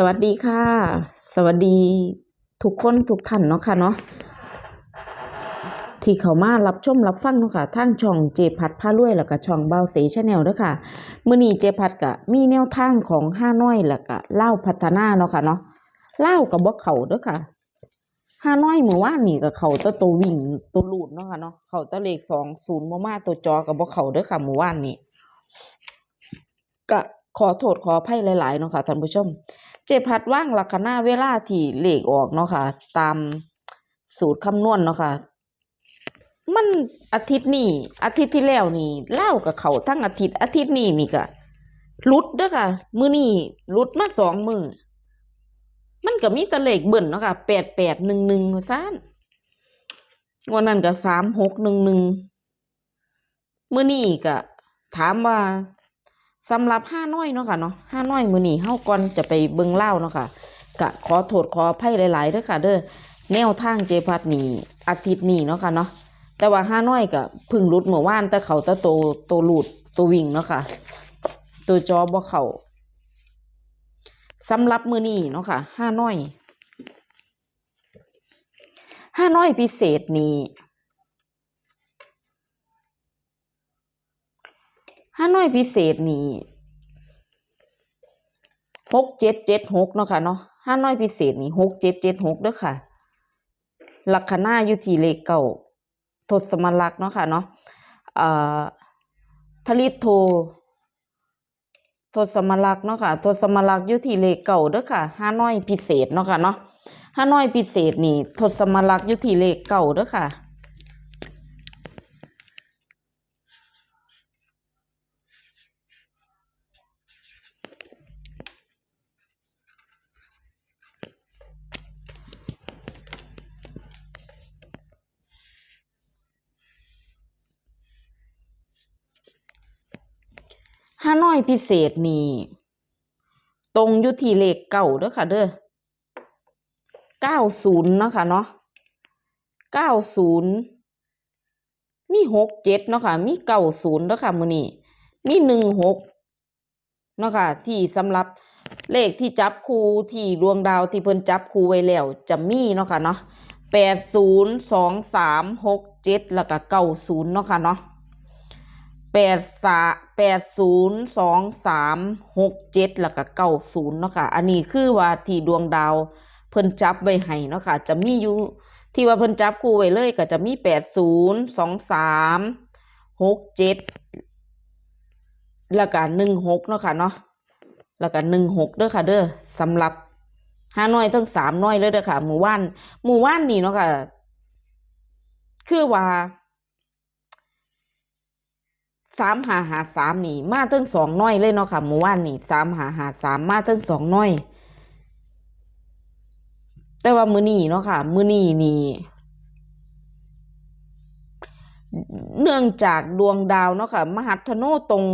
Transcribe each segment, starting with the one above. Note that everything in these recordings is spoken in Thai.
สวัสดีค่ะ สวัสดีทุกคนทุกท่านเนาะค่ะเนาะที่เขามารับชมรับฟังเนาะค่ะทางช่องเจพัดพารวยแล้วก็ช่องเบาเสชาแนลเด้อค่ะมื้อนี้เจพัดก็มีแนวทางของห้าน้อยแล้วก็เล่าพัฒนาเนาะค่ะเนาะเล่าก็บ่เขาเด้อค่ะห้าน้อยเมื่อวานนี่ก็เขาแต่ตัววิ่งตัวลูดเนาะค่ะเนาะเขาแต่เลข20บ่มาตัวจอก็บ่เขาเด้อค่ะเมื่อวานนี้ก็ขอโทษขออภัยหลายๆเนาะค่ะท่านผู้ชม เจพัดว่างลักษณะเวลาที่เลขออกเนาะค่ะ ตามสูตรคำนวณเนาะค่ะ มันอาทิตย์นี้อาทิตย์ที่แล้วนี่เล่ากับเขาทั้งอาทิตย์อาทิตย์นี้นี่ก็หลุดเด้อค่ะ มือนี้หลุดมาสองมือมันก็มีต่เลขเบิ่นเนาะค่ะแปดแปดหนึ่งหนึ่งซ่านวันนั้นก็สามหกหนึ่งหนึ่งมือนี้ก็ถามว่า สำหรับห้าน้อยเนาะค่ะเนาะห้าน้อยมื้อนี้เฮาก่อนจะไปเบิ่งเล่าเนาะค่ะก็ขอโทษขออภัยหลายๆเด้อค่ะ เด้อแนวทางเจพัดนี่อาทิตย์นี้เนาะค่ะเนาะแต่ว่าห้าน้อยก็เพึ่งหลุดเมื่อวานแต่เขาตะโตโตหลุดตัววิ่งเนาะค่ะ ตัวจอบ่เขาสำหรับมื้อนี้เนาะค่ะห้าน้อยห้าน้อยพิเศษนี่ ห้าน้อยพิเศษนี่หกเจ็ดเจ็ดหกเนาะค่ะเนาะห้าน้อยพิเศษนี่หกเจ็ดเจ็ดหกเด้อค่ะลักคนาอยู่ที่เลขเก่าทศมลักษ์เนาะค่ะเนาะเอ่อทลิตโททศมลักษ์เนาะค่ะทศมลักษ์อยู่ที่เลขเก่าเด้อค่ะห้าน้อยพิเศษเนาะค่ะเนาะห้าน้อยพิเศษนี่ทศมลักษ์อยู่ที่เลขเก่าเด้อค่ะ ห้านอยพิเศษนี่ตรงอยู่ที่เลขเก้าเด้อค่ะ เด้อเก้าศูนย์เนาะค่ะเนาะเก้าศูนย์มีหกเจ็ดเนาะค่ะ มีเก้าศูนย์เด้อค่ะมือนี้มีหนึ่งหกเนาะค่ะ ที่สำหรับเลขที่จับคู่ที่ดวงดาวที่เพิ่นจับคู่ไว้แล้วจะมีเนาะค่ะเนาะแปดศูนย์สองสามหกเจ็ดแล้วก็เก้าศูนย์เนาะค่ะเนาะ แปดสาแปดศูนย์สองสามหกเจ็ดแล้วก็เก้าศูนย์เนาะค่ะ อันนี้คือว่าที่ดวงดาวเพิ่นจับไว้ให้เนาะค่ะ จะมีอยู่ที่ว่าเพิ่นจับคู่ไว้เลยก็จะมีแปดศูนย์สองสามหกเจ็ดแล้วก็หนึ่งหกเนาะค่ะเนาะ แล้วก็หนึ่งหกเด้อค่ะ เด้อสำหรับห้าน้อยทั้งสามน้อยเลยเด้อค่ะ หมู่ว่านหมู่ว่านนี่เนาะค่ะ คือว่า สามหาหาสามนี่ มาทั้งสองน้อยเลยเนาะค่ะหมู่ว่านนี่สามหาหาสามมาทั้งสองน้อย แต่ว่ามือนี่เนาะค่ะ มือนี่นี่เนื่องจากดวงดาวเนาะค่ะ มหัทโนตรง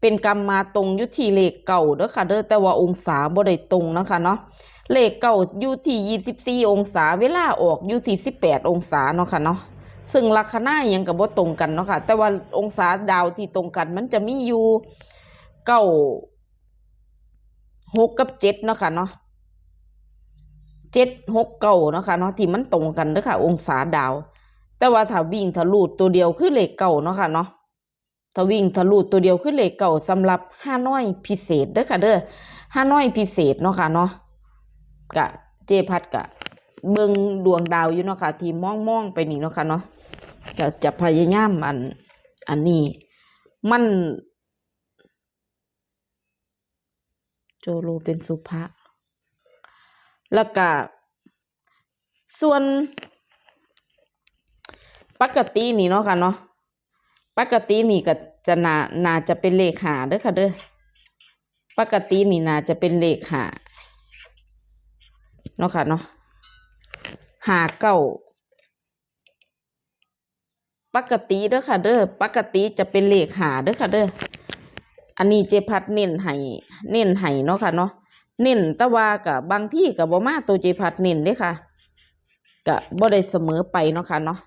เป็นกรรมมาตรงยุทีเลขเก่าเด้อค่ะเด้อแต่ว่าองศาบ่ได้ตรงนะคะเนาะเลขเก่าอยู่ที่ยี่สิบสี่องศา เวลาออกอยู่ที่สิบแปดองศาเนาะค่ะเนาะ ซึ่งลัคนาอิหยังกับว่าตรงกันเนาะค่ะ แต่ว่าองศาดาวที่ตรงกัน มันจะมีอยู่เก้าหกกับเจ็ดเนาะค่ะเนาะเจ็ดหกเก้าเนาะค่ะเนาะที่มันตรงกันเด้อค่ะ องศาดาว แต่ว่าถ้าวิ่งทะลุตัวเดียวคือเลขเก่าเนาะค่ะเนาะถ้าวิ่งทะลุตัวเดียวคือเลขเก่าสำหรับห้าน้อยพิเศษเด้อค่ะเด้อห้าน้อยพิเศษเนาะค่ะเนาะกะเจพัดกะ เบิ่งดวงดาวอยู่เนาะค่ะ ที่มองมองไปนี่เนาะค่ะเนาะก็จะพยายามอัน อันนี้ มัน โจโลเป็นสุภาแล้วก็ส่วนปกตินี่เนาะค่ะเนาะปกตินี่ก็จะน่านาจะเป็นเลขหาเด้อค่ะเด้อปกตินี่น่าจะเป็นเลขหาเนาะค่ะเนาะ หาเก้าปกติเด้อค่ะ เด้อปกติจะเป็นเลขหาเด้อค่ะเด้ออันนี้เจพัดเน้นให้เน้นให้เนาะค่ะเนาะเน้นต่ว่ากับบางที่กับบ่มาตัวเจพัดเน้นเด้ค่ะก็บ่ได้เสมอไปเนาะค่ะเนาะ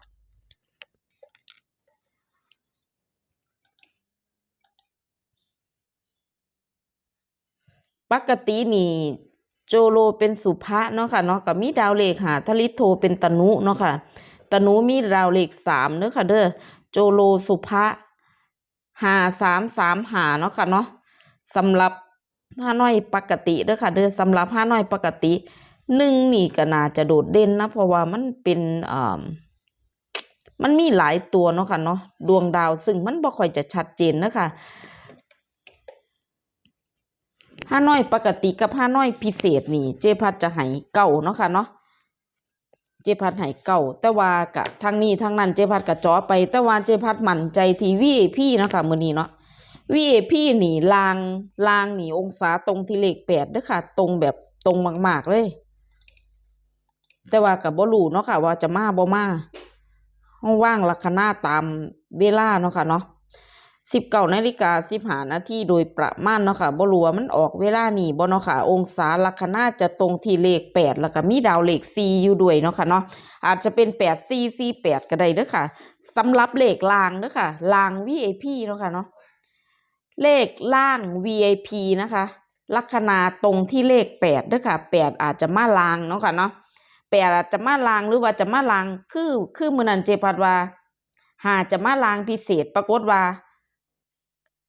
ปกตินี่ โจโลเป็นสุภะเนาะค่ะเนาะก็มีดาวเลขหาทลิโทเป็นตนุเนาะค่ะตนุมีดาวเลขสามเด้อค่ะเด้อโจโลสุภะหาสามสามหาเนาะค่ะเนาะสำหรับห้าน้อยปกติเด้อค่ะเด้อสำหรับห้าน้อยปกติหนึ่งนี่ก็น่าจะโดดเด่นนะเพราะว่ามันเป็นอ่ามันมีหลายตัวเนาะค่ะเนาะดวงดาวซึ่งมันบ่ค่อยจะชัดเจนนะคะ ห้าน้อยปกติกับห้าน้อยพิเศษนี่ เจพัดจะให้เก่าเนาะค่ะเนาะเจพัดให้เก่า แต่ว่ากะทางนี้ทางนั้นเจพัดกะจอไป แต่ว่าเจพัดมั่นใจทีวีพี่เนาะค่ะมือนี้เนาะ VIP นี่ลางลางหนีองศาตรงที่เลขแปดเด้อค่ะ ตรงแบบตรงมากๆเลย แต่ว่ากับบ่รู้เนาะค่ะ ว่าจะมาบ่มาห้องว่างลัคนาตามเวลาเนาะค่ะเนาะ สิบเก้านาฬิกาสิบหานาทีโดยประมาณเนาะค่ะบ่รู้ว่ามันออกเวลานี่บ่เนาะค่ะ องศาลัคนาจะตรงที่เลขแปดแล้วก็มีดาวเลขสี่อยู่ด้วยเนาะค่ะเนาะอาจจะเป็นแปดสี่สี่แปดก็ได้เด้อค่ะสำหรับเลขลางเด้อค่ะลาง VIP เนาะค่ะเนาะเลขล่าง VIP นะคะลัคนาตรงที่เลขแปดด้วยค่ะแปดอาจจะมาลางเนาะค่ะเนาะแปดอาจจะมาลางหรือว่าจะมาลางคือคือมือนันเจพัดว่าหาจะมาลางพิเศษปรากฏว่า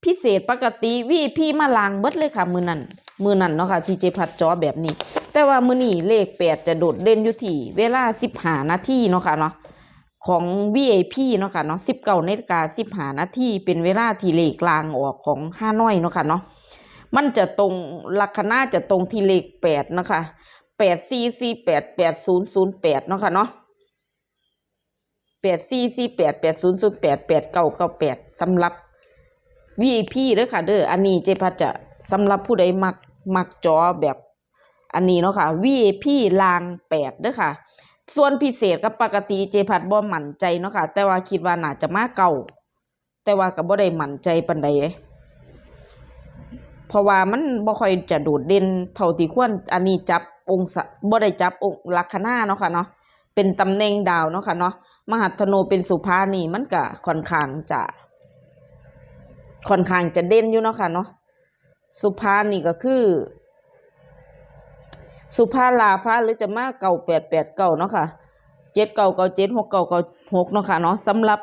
พิเศษปกติวีพี่มาลางเบิดเลยค่ะ มือนันมือนันเนาะค่ะที่เจพัดจอแบบนี้ แต่ว่ามือนี้เลขแปดจะโดดเด่นอยู่ที่เวลาสิบหานาทีเนาะค่ะเนาะของ VIP เนาะค่ะเนาะสิบเก้านาฬิกาสิบหานาทีเป็นเวลาที่เลขกลางออกของห้าน้อยเนาะค่ะเนาะมันจะตรงลัคนาจะตรงที่เลขแปดเนาะค่ะแปดสี่สี่แปดแปดศูนย์ศูนย์แปดเนาะค่ะเนาะแปดสี่สี่แปดแปดศูนย์ศูนย์แปดแปดเก้าเก้าแปดสำหรับ VIP เด้อค่ะเด้ออันนี้เจพัดจะสำหรับผู้ใดมักมักจอแบบอันนี้เนาะค่ะ VIP ลางแปดเด้อค่ะ ส่วนพิเศษกับปกติเจพัดบ่มั่นใจเนาะค่ะ แต่ว่าคิดว่าน่าจะมาเก่า แต่ว่าก็บ่ได้มั่นใจปานใดเพราะว่ามันบ่ค่อยจะโดดเด่นเท่าที่ควรอันนี้จับองศาบ่ได้จับองค์ลัคนาเนาะค่ะเนาะเป็นตำแหน่งดาวเนาะค่ะเนาะมหัตโนเป็นสุภานี่มันก็ค่อนข้างจะ ค่อนข้างจะเด่นอยู่เนาะค่ะเนาะสุภานี่ก็คือ สุภาลาภาหรือจะมาเก่าแปดแปดเก่าเนาะค่ะเจ็ดเก่าเก่าเจ็ดหกเก่าเก่าหกเนาะค่ะเนาะสำหรับ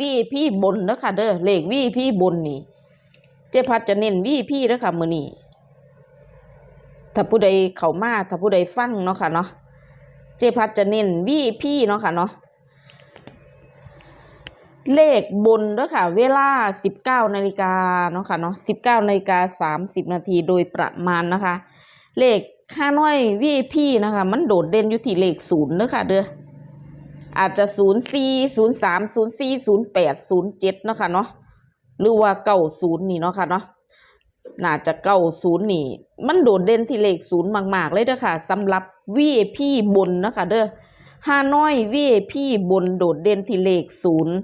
วีพี่บนเนาะค่ะเด้อเลขวีพี่บนนี่ เจพัดจะเน้นวีพี่เด้อค่ะมื้อนี้ถ้าผู้ใดเข้ามาถ้าผู้ใดฟังเนาะค่ะเนาะเจพัดจะเน้นวีพี่เนาะค่ะเนาะ เลขบนด้อค่ะ เวลาสิบเก้านาฬิกาเนาะค่ะเนาะสิบเก้านาฬิกาสามสิบนาทีโดยประมาณนะคะ เลขค่าน้อยวีพี่นะคะ มันโดดเด่นอยู่ที่เลขศูนย์เด้อค่ะเด้ออาจจะศูนย์สี่ศูนย์สามศูนย์สี่ศูนย์แปดศูนย์เจ็ดเนาะค่ะเนาะหรือว่าเก้าศูนย์นี่เนาะค่ะเนาะน่าจะเก้าศูนย์นี่ มันโดดเด่นที่เลขศูนย์มาก ๆ เลยเด้อค่ะสำหรับวีพี่บนเนาะคะเด้อฮานอยวีพี่บนโดดเด่นที่เลขศูนย์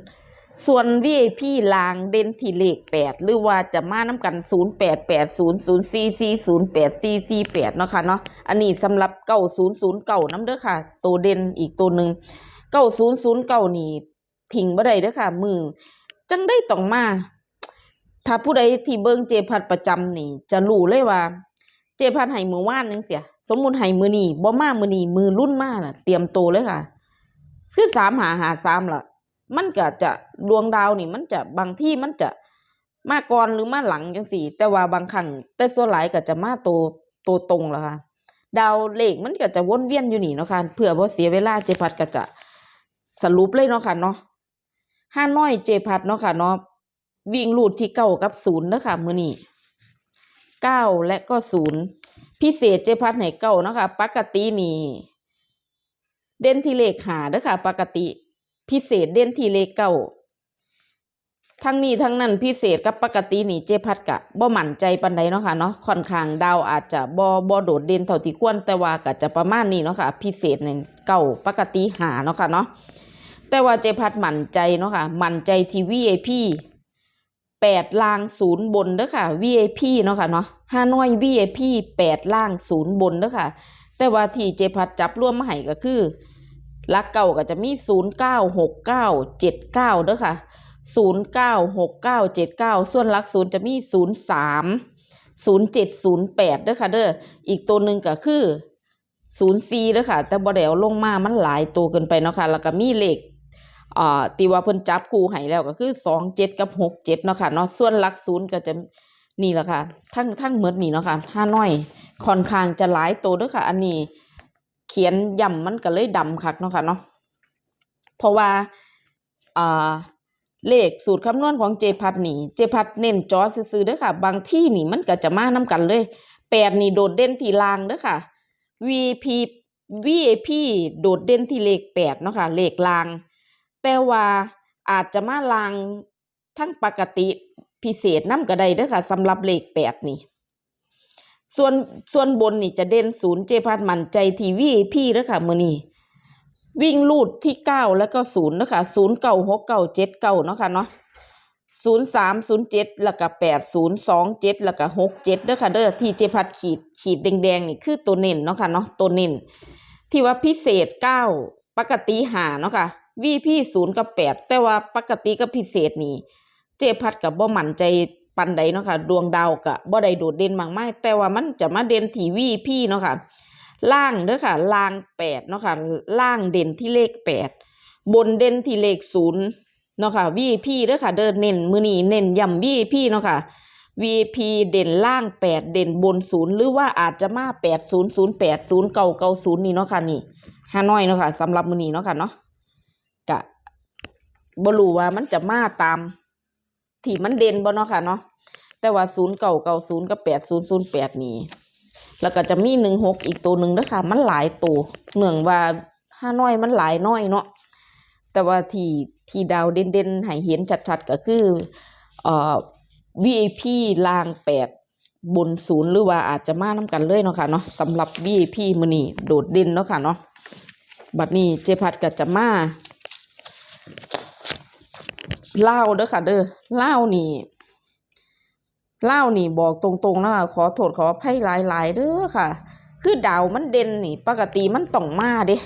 ส่วน VIP ลางเด่นที่เลขแปดหรือว่าจะมาน้ำกัน 0 8 8 0 0 4 4 0 8 4 4 8เนาะค่ะเนาะอันนี้สำหรับเก้าศูนย์ศูนย์เก้าน้ำเด้อค่ะ ตัวเด่นอีกตัวหนึ่งเก้าศูนย์ศูนย์เก้านี่ทิ้งบ่ได้เด้อค่ะ มือจังได้ต้องมา ถ้าผู้ใดที่เบิ่งเจพัดประจำนี่ จะรู้เลยว่า เจพัดให้มือว่านนึงเสีย สมมุติให้มือนี่บ่มามือนี่มือรุ่นมาน่ะ เตรียมโตเลยค่ะ คือสามหาหาสามล่ะ มันก็จะดวงดาวนี่ มันจะบางที่มันจะมาก่อนหรือมาหลังจังสี่ แต่ว่าบางครั้งแต่ส่วนหลายก็จะมาโตโตตรงแล้วค่ะดาวเลขมันก็จะวนเวียนอยู่นี่เนาะค่ะเพื่อบ่เสียเวลาเจพัดก็จะสรุปเลยเนาะค่ะเนาะห้าน้อยเจพัดเนาะค่ะเนาะวิ่งลูดที่เก้ากับศูนย์เนาะค่ะมือนี้เก้าและก็ศูนย์พิเศษเจพัดให้เก้าเนาะค่ะปกตินี่เด่นที่เลขหาเด้อค่ะ ปกติ พิเศษเด่นที่เลขเก้าทั้งนี้ทั้งนั้นพิเศษกับปกตินี่เจพัดกะบ่หมั่นใจปานใดเนาะค่ะเนาะค่อนข้างดาวอาจจะบ่บ่โดดเด่นเท่าที่ควรแต่ว่าก็จะประมาณนี้เนาะค่ะ พิเศษเนี่ยเก้าปกติหาเนาะค่ะเนาะแต่ว่าเจพัดหมั่นใจเนาะค่ะหมั่นใจที่ VIP แปดล่างศูนย์บนเด้อค่ะ VIP เนาะค่ะเนาะฮานอย VIP แปดล่างศูนย์บนเด้อค่ะ แต่ว่าที่เจพัดจับร่วมมาให้ก็คือ ลักเก่าก็จะมีศูนย์เก้าหกเก้าเจ็ดเก้าเด้อค่ะศูนย์เก้าหกเก้าเจ็ดเก้าส่วนลักศูนย์จะมีศูนย์สามศูนย์เจ็ดศูนย์แปดเด้อค่ะเด้ออีกตัวหนึ่งก็คือศูนย์สี่เด้อค่ะ แต่บ่ได้เอาลงมามันหลายตัวเกินไปเนาะค่ะ แล้วก็มีเลขอ่าตีว่าเพิ่นจับคู่ให้แล้วก็คือสองเจ็ดกับหกเจ็ดเนาะค่ะเนาะส่วนลักศูนย์ก็จะนี่แหละค่ะ ทั้งทั้งหมดนี่เนาะค่ะห้าน้อยค่อนข้างจะหลายตัวเด้อค่ะ อันนี้ เขียนย่ำมันก็เลยดำคักเนาะค่ะเนาะเพราะว่าอ่าเลขสูตรคำนวณของเจพัดนี่เจพัดเน้นจอซื้อๆเด้อค่ะ บางที่นี่มันก็จะมานํกันเลยแปดนี่โดดเด่นที่ลางเด้อค่ะ VP VAP โดดเด่นที่เลขแปดเนาะค่ะเลขลาง แต่ว่าอาจจะมาลางทั้งปกติพิเศษนํก็ได้เด้อค่ะสำหรับเลขแปดนี่ ส่วนส่วนบนนี่จะเด่นศูนย์เจพัดมันใจที่ VAP เด้อค่ะมือนี้วิ่งลูดที่เก้าแล้วก็ศูนย์นะคะศูนย์เก้าหกเก้าเจ็ดเก้าเนาะค่ะเนาะศูนย์สามศูนย์เจ็ดแล้วก็แปดศูนย์สองเจ็ดแล้วก็หกเจ็ดเด้อค่ะเด้อที่เจพัดขีดขีดแดงๆนี่คือตัวเน้นเนาะค่ะเนาะตัวเน้นที่ว่าพิเศษเก้าปกติหาเนาะค่ะวีพี่ศูนย์กับแปดแต่ว่าปกติกับพิเศษนี่เจพัดกับบ่มั่นใจ ปันใดเนาะค่ะดวงดาวกับบ่ได้โดดเด่นมากมายแต่ว่ามันจะมาเด่นทีวีพี่เนาะค่ะล่างเด้อค่ะล่างแปดเนาะค่ะล่างเด่นที่เลขแปดบนเด่นที่เลขศูนย์เนาะค่ะ VIP เด้อค่ะเดินเน้นมือนีเน้นย้ำ VIP เนาะค่ะ VIP เด่นล่างแปดเด่นบนศูนย์หรือว่าอาจจะมาแปดศูนย์ศูนย์แปดศูนย์เก้าเก้าศูนย์นี่เนาะค่ะนี่ฮานอยเนาะค่ะสำหรับมือนีเนาะค่ะเนาะกะบ่รู้ว่ามันจะมาตาม ที่มันเด่นบ่เนาะค่ะเนาะ แต่ว่าศูนย์เก้าเก้าศูนย์กับแปดศูนย์ศูนย์แปดนี่แล้วก็จะมีหนึ่งหกอีกตัวหนึ่งด้วยค่ะมันหลายตัวเนื่องว่าห้าน้อยมันหลายน้อยเนาะแต่ว่าที่ที่ดาวเด่นๆให้เห็นชัดๆก็คือเอ่อ VIP ลางแปดบนศูนย์หรือว่าอาจจะมาน้ากันเลยเนาะค่ะเนาะสำหรับ VIP มือนี้โดดเด่นเนาะค่ะเนาะบัดนี้เจพัดก็จะมาเล่าเด้อค่ะเด้อเล่านี่ เล่านี่บอกตรงๆนะคะขอโทษขออภัยหลายๆเด้อค่ะ คือดาวมันเด่นนี่ ปกติมันต้องมาเด้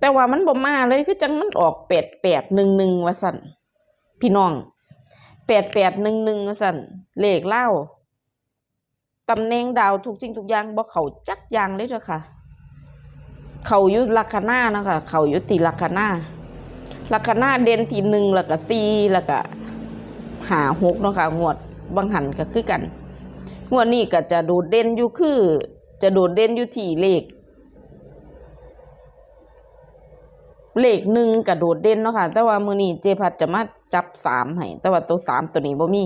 แต่ว่ามันบ่มาเลยคือจังมันออกแปดแปดหนึ่งหนึ่งว่าสั่นพี่น้องแปดแปดหนึ่งหนึ่งว่าสั่นเลขเล่าตำแหน่งดาวทุกสิ่งทุกอย่างบ่เขาจักอย่างเลยเด้อค่ะ เขาอยู่ลัคนานะคะเขาอยู่ตีลัคนาลัคนาเด่นที่หนึ่งแล้วก็สี่แล้วก็หาหกเนาะค่ะงวด บางหันก็คือกันงวดนี้ก็จะโดดเด่นอยู่คือ จะโดดเด่นอยู่ที่เลข เลขหนึ่งกระโดดเด่นเนาะค่ะ แต่ว่ามือนี้เจพัดจะมาจับสามให้แต่ว่าตัวสามตัวนี้บ่มี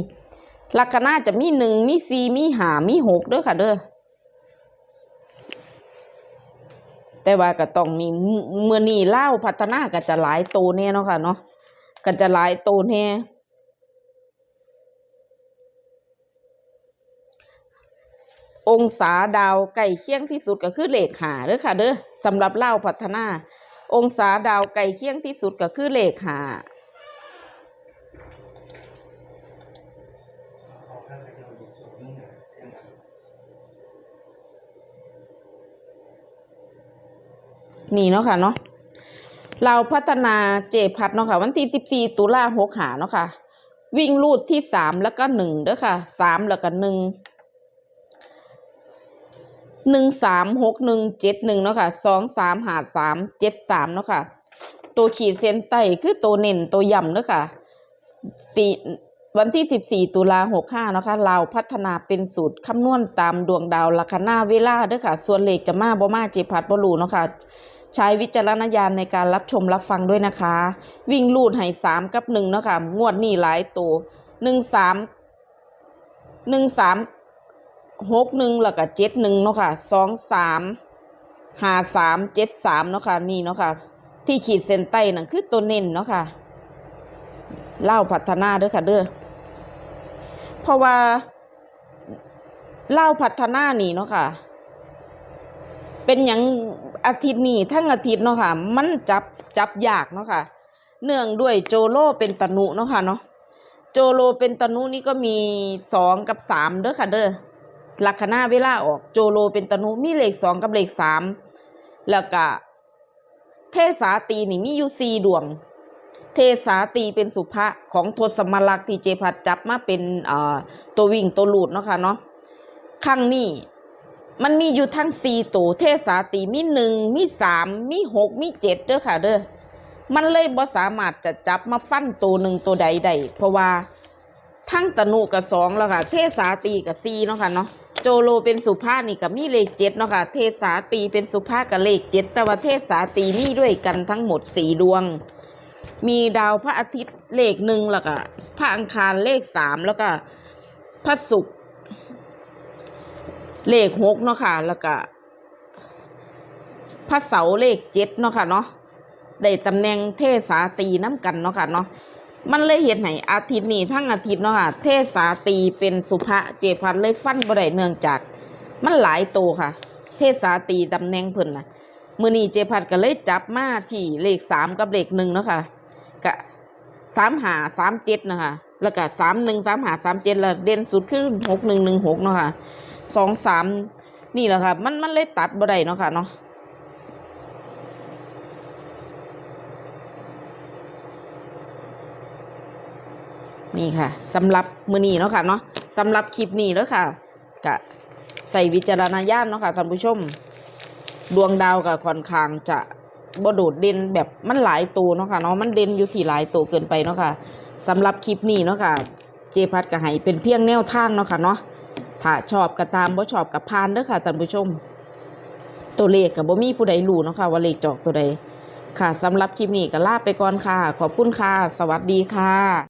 ลัคนาจะมีหนึ่งมีสี่มีหามีหกเด้อค่ะเด้อแต่ว่าก็ต้องมีเมื่อนี้เล่าพัฒนาก็จะหลายโตแน่เนาะค่ะเนาะก็จะหลายโตแน่ องศาดาวใกล้เคียงที่สุดก็คือเลขหาเด้อค่ะ เด้อสำหรับเล่าพัฒนา องศาดาวใกล้เคียงที่สุดก็คือเลขหานี่เนาะค่ะเนาะเราพัฒนาเจพัดเนาะค่ะ วันที่สิบสี่ตุลาหกหาเนาะค่ะ วิ่งรูดที่สามแล้วก็หนึ่งเด้อค่ะสามแล้วก็หนึ่ง หนึ่งสามหกหนึ่งเจ็ดหนึ่งเนาะค่ะสองสามหาสามเจ็ดสามเนาะค่ะ ตัวขีดเส้นใต้คือตัวเน้นตัวย่ำเนาะค่ะสี่วันที่สิบสี่ตุลาหกห้าเนาะค่ะเราพัฒนาเป็นสูตรคำนวณตามดวงดาวลัคนาเวลาเด้อค่ะ ส่วนเลขจะมาบ่มาเจพัดบ่รูเนาะค่ะ ใช้วิจารณญาณในการรับชมรับฟังด้วยนะคะ วิ่งลูดให้สามกับหนึ่งเนาะค่ะ งวดนี้หลายตัวหนึ่งสามหนึ่งสาม หกหนึ่งแล้วก็เจ็ดหนึ่งเนาะค่ะสองสามห้าสามเจ็ดสามเนาะค่ะนี่เนาะค่ะที่ขีดเส้นใต้นั่นคือตัวเน้นเนาะค่ะเล่าพัฒนาเด้อค่ะเด้อเพราะว่าเล่าพัฒนานี่เนาะค่ะ เป็นอย่างอาทิตย์นี้ทั้งอาทิตย์เนาะค่ะ มันจับจับยากเนาะค่ะ เนื่องด้วยโจโลเป็นตนุเนาะค่ะเนาะโจโลเป็นตนุนี่ก็มีสองกับสามเด้อค่ะเด้อ ลัคนาเวลาออกโจโลเป็นตนุมีเลขสองกับเลขสามแล้วก็เทสาตีนี่มีอยู่สี่ดวง เทสาตีเป็นสุภะของทศมลักษ์ที่เจพัดจับมาเป็นเอ่อตัววิ่งตัวหลุดเนาะค่ะเนาะครั้งนี้มันมีอยู่ทั้งสี่ตัวเทศาตีมีหนึ่งมีสามมีหกมีเจ็ดเด้อค่ะเด้อมันเลยบ่สามารถจะจับมาฟันตัวหนึ่งตัวใดได้เพราะว่า ทั้งตนุกับสองแล้วค่ะ เทศาตีกับสี่เนาะค่ะเนาะโจโลเป็นสุภาพนี่กับมีเลขเจ็ดเนาะค่ะ เทศาตีเป็นสุภาพกับเลขเจ็ดแต่ว่าเทศาตีมีด้วยกันทั้งหมดสี่ดวง มีดาวพระอาทิตย์เลขหนึ่งแล้วก็พระอังคารเลขสามแล้วก็พระศุกร์เลขหกเนาะค่ะ แล้วก็พระเสาร์เลขเจ็ดเนาะค่ะเนาะได้ตำแหน่งเทศาตีน้ำกันเนาะค่ะเนาะ มันเลยเห็นไหนอาทิตย์นี้ทั้งอาทิตย์เนาะค่ะเทศาตีเป็นสุภะเจพันเลยฟันบ่ได้เนื่องจาก มันหลายตัวค่ะ เทศาตีตำแหน่งเพิ่นนะมือนี้เจพัดก็เลยจับมาที่เลขสามกับเลขหนึ่งเนาะค่ะกะสามหาสามเจ็ดนะคะแล้วก็สามหนึ่งสามหาสามเจ็ดแล้วเด่นสุดคือหกหนึ่งหนึ่งหกเนาะค่ะสองสามนี่แหละค่ะ มันมันเลยตัดบ่ได้เนาะค่ะเนาะ นี่ค่ะสำหรับมือนี้เนาะค่ะเนาะสำหรับคลิปนี้แล้วค่ะกะใส่วิจารณญาณเนาะค่ะท่านผู้ชม ดวงดาวกับค่อนข้างจะบโดดเด่นแบบมันหลายตัวเนาะค่ะเนาะมันเด่นอยู่ที่หลายตัวเกินไปเนาะค่ะสำหรับคลิปนี้เนาะค่ะ เจพัดก็ให้เป็นเพียงแนวทางเนาะค่ะเนาะถ้าชอบก็ตามบ่ชอบก็ผ่านเด้อค่ะท่านผู้ชม ตัวเลขก็บ่มีผู้ใดรู้เนาะค่ะว่าเลขจอกตัวใดค่ะสำหรับคลิปนี้ก็ลาไปก่อนค่ะ ขอบคุณค่ะ สวัสดีค่ะ